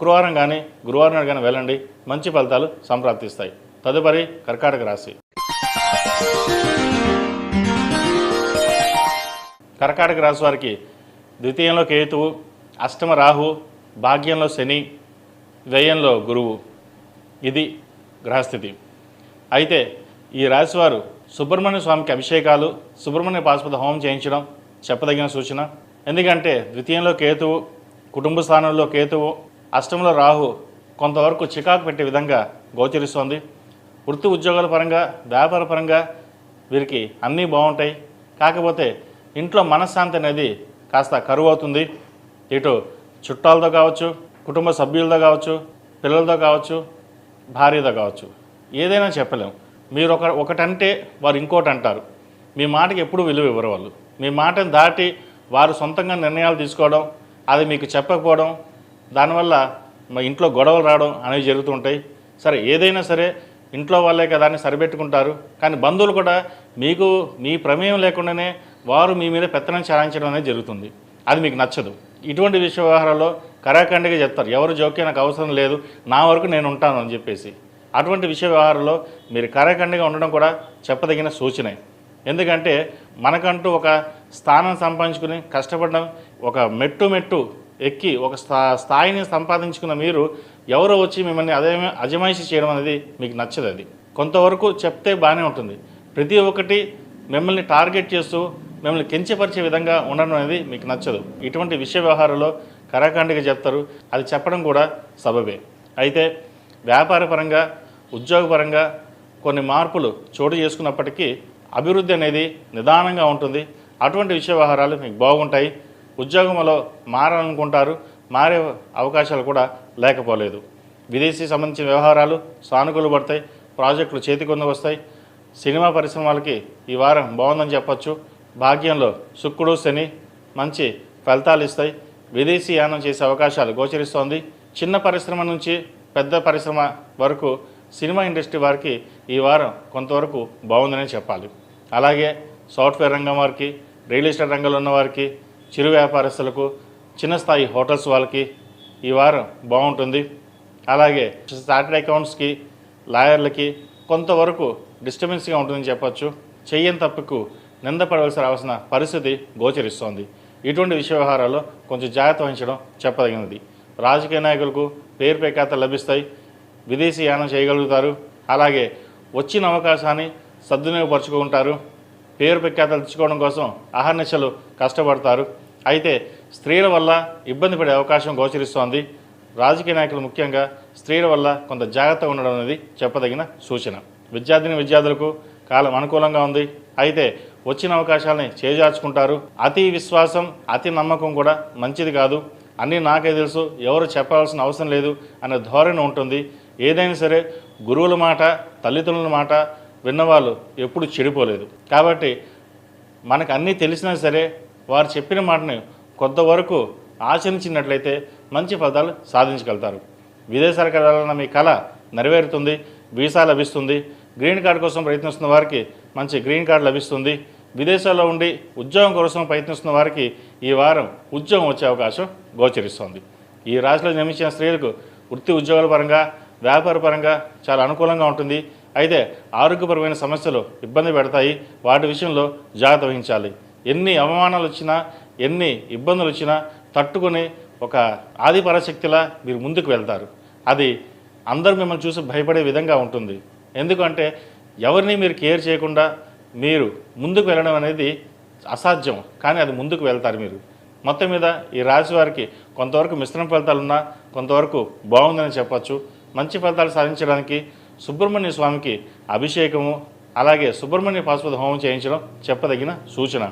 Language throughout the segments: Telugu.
శుక్రవారం కానీ గురువారం నాడు కానీ వెళ్ళండి. మంచి ఫలితాలు సంప్రాప్తిస్తాయి. తదుపరి కర్కాటక రాశి. కర్కాటక రాశి వారికి ద్వితీయంలో కేతువు అష్టమ రాహు భాగ్యంలో శని వ్యయంలో గురువు. ఇది గ్రహస్థితి. అయితే ఈ రాశివారు సుబ్రహ్మణ్య స్వామికి అభిషేకాలు సుబ్రహ్మణ్య పాశుపత హోమం చేయించడం చెప్పదగిన సూచన. ఎందుకంటే ద్వితీయంలో కేతువు కుటుంబ స్థానంలో కేతువు అష్టంలో రాహు కొంతవరకు చికాకు పెట్టే విధంగా గోచరిస్తోంది. వృత్తి ఉద్యోగాల పరంగా వ్యాపార పరంగా వీరికి అన్నీ బాగుంటాయి. కాకపోతే ఇంట్లో మనశ్శాంతి అనేది కాస్త కరువు అవుతుంది ఇటు చుట్టాలతో కావచ్చు కుటుంబ సభ్యులతో కావచ్చు పిల్లలతో కావచ్చు భార్యతో కావచ్చు. ఏదైనా చెప్పలేం. మీరు ఒక ఒకటంటే వారు ఇంకోటి అంటారు మీ మాటకి ఎప్పుడు విలువ ఇవ్వరు వాళ్ళు. మీ మాటను దాటి వారు సొంతంగా నిర్ణయాలు తీసుకోవడం అది మీకు చెప్పకపోవడం దానివల్ల మా ఇంట్లో గొడవలు రావడం అనేవి జరుగుతుంటాయి సరే ఏదైనా సరే ఇంట్లో వాళ్ళే కదా అని సరిపెట్టుకుంటారు. కానీ బంధువులు కూడా మీకు మీ ప్రమేయం లేకుండానే వారు మీ మీద పెత్తనం చాలించడం అనేది జరుగుతుంది. అది మీకు నచ్చదు. ఇటువంటి విషయ వ్యవహారాల్లో కరాఖండిగా చెప్తారు. ఎవరు జోక్యం నాకు అవసరం లేదు. నా వరకు నేను ఉంటాను అని చెప్పేసి. అటువంటి విషయ వ్యవహారంలో మీరు కరాఖండిగా ఉండడం కూడా చెప్పదగిన సూచనే. ఎందుకంటే మనకంటూ ఒక స్థానం సంపాదించుకుని కష్టపడడం ఒక మెట్టు మెట్టు ఎక్కి ఒక స్థా స్థాయిని సంపాదించుకున్న మీరు ఎవరో వచ్చి మిమ్మల్ని అదే అజమాయిషి చేయడం అనేది మీకు నచ్చదు అది. కొంతవరకు చెప్తే బాగానే ఉంటుంది. ప్రతి ఒక్కటి మిమ్మల్ని టార్గెట్ చేస్తూ మిమ్మల్ని కించపరిచే విధంగా ఉండడం అనేది మీకు నచ్చదు. ఇటువంటి విషయ వ్యవహారంలో కరాఖండిగా చెప్తారు. అది చెప్పడం కూడా సబబే. అయితే వ్యాపారపరంగా ఉద్యోగపరంగా కొన్ని మార్పులు చోటు చేసుకున్నప్పటికీ అభివృద్ధి అనేది నిదానంగా ఉంటుంది. అటువంటి విషయ వ్యవహారాలు మీకు బాగుంటాయి. ఉద్యోగంలో మారాలనుకుంటారు మారే అవకాశాలు కూడా లేకపోలేదు. విదేశీ సంబంధించిన వ్యవహారాలు సానుకూలు పడతాయి ప్రాజెక్టులు చేతికొంద వస్తాయి. సినిమా పరిశ్రమలకి ఈ వారం బాగుందని చెప్పచ్చు. భాగ్యంలో శుక్రుడు శని మంచి ఫలితాలు ఇస్తాయి. విదేశీ యానం చేసే అవకాశాలు గోచరిస్తోంది. చిన్న పరిశ్రమ నుంచి పెద్ద పరిశ్రమ వరకు సినిమా ఇండస్ట్రీ వారికి ఈ వారం కొంతవరకు బాగుందనే చెప్పాలి. అలాగే సాఫ్ట్వేర్ రంగం వారికి రియల్ ఎస్టేట్ రంగంలో ఉన్న వారికి చిరు వ్యాపారస్తులకు చిన్న స్థాయి హోటల్స్ వాళ్ళకి ఈ వారం బాగుంటుంది. అలాగే చార్టెడ్ అకౌంట్స్కి లాయర్లకి కొంతవరకు డిస్టర్బెన్స్గా ఉంటుందని చెప్పొచ్చు. చెయ్యని తప్పుకు నిందపడవలసి రావాల్సిన పరిస్థితి గోచరిస్తోంది. ఇటువంటి విషయ వ్యవహారాల్లో కొంచెం జాగ్రత్త వహించడం చెప్పదగినది. రాజకీయ నాయకులకు పేరు పేకాత లభిస్తాయి. విదేశీ యానం చేయగలుగుతారు. అలాగే వచ్చిన అవకాశాన్ని సద్వినియోగపరుచుకుంటారు. పేరు ప్రఖ్యాతలు తెచ్చుకోవడం కోసం అహర్నిశలు కష్టపడతారు. అయితే స్త్రీల వల్ల ఇబ్బంది పడే అవకాశం గోచరిస్తోంది. రాజకీయ నాయకులు ముఖ్యంగా స్త్రీల వల్ల కొంత జాగ్రత్తగా ఉండడం అనేది చెప్పదగిన సూచన. విద్యార్థిని విద్యార్థులకు కాలం అనుకూలంగా ఉంది. అయితే వచ్చిన అవకాశాలని చేజార్చుకుంటారు. అతి విశ్వాసం అతి నమ్మకం కూడా మంచిది కాదు. అన్నీ నాకే తెలుసు. ఎవరు చెప్పాల్సిన అవసరం లేదు అనే ధోరణి ఉంటుంది. ఏదైనా సరే గురువుల మాట తల్లిదండ్రుల మాట విన్నవాళ్ళు ఎప్పుడు చెడిపోలేదు. కాబట్టి మనకు అన్నీ తెలిసినా సరే వారు చెప్పిన మాటని కొంతవరకు ఆచరించినట్లయితే మంచి ఫలితాలు సాధించగలుగుతారు. విదేశాలకు వెళ్ళాలన్న మీ కళ నెరవేరుతుంది వీసా లభిస్తుంది గ్రీన్ కార్డు కోసం ప్రయత్నిస్తున్న వారికి మంచి గ్రీన్ కార్డు లభిస్తుంది విదేశాల్లో ఉండి ఉద్యోగం కోసం ప్రయత్నిస్తున్న వారికి ఈ వారం ఉద్యోగం వచ్చే అవకాశం గోచరిస్తోంది. ఈ రాశిలో జన్మించిన స్త్రీలకు వృత్తి ఉద్యోగాల పరంగా వ్యాపార పరంగా చాలా అనుకూలంగా ఉంటుంది. అయితే ఆరోగ్యపరమైన సమస్యలు ఇబ్బంది పెడతాయి. వాటి విషయంలో జాగ్రత్త వహించాలి. ఎన్ని అవమానాలు వచ్చినా ఎన్ని ఇబ్బందులు వచ్చినా తట్టుకుని ఒక ఆదిపరశక్తిలా మీరు ముందుకు వెళ్తారు. అది అందరూ మిమ్మల్ని చూసి భయపడే విధంగా ఉంటుంది. ఎందుకంటే ఎవరిని మీరు కేర్ చేయకుండా మీరు ముందుకు వెళ్ళడం అనేది అసాధ్యం. కానీ అది ముందుకు వెళ్తారు మీరు. మొత్తం మీద ఈ రాశి వారికి కొంతవరకు మిశ్రమ ఫలితాలున్నా కొంతవరకు బాగుందని చెప్పచ్చు. మంచి ఫలితాలు సాధించడానికి సుబ్రహ్మణ్య స్వామికి అభిషేకము అలాగే సుబ్రహ్మణ్య పాశుపత హోమం చేయించడం చెప్పదగిన సూచన.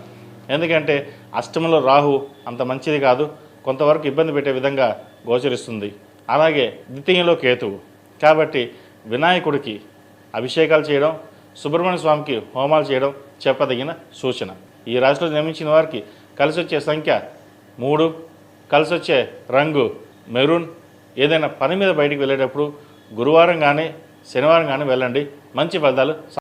ఎందుకంటే అష్టమంలో రాహు అంత మంచిది కాదు కొంతవరకు ఇబ్బంది పెట్టే విధంగా గోచరిస్తుంది. అలాగే ద్వితీయంలో కేతువు. కాబట్టి వినాయకుడికి అభిషేకాలు చేయడం సుబ్రహ్మణ్య స్వామికి హోమాలు చేయడం చెప్పదగిన సూచన. ఈ రాశిలో జన్మించిన వారికి కలిసి వచ్చే సంఖ్య మూడు కలిసి వచ్చే రంగు మెరూన్. ఏదైనా పని మీద బయటికి వెళ్ళేటప్పుడు గురువారం కానీ శనివారం కానీ వెళ్ళండి. మంచి ఫలితాలు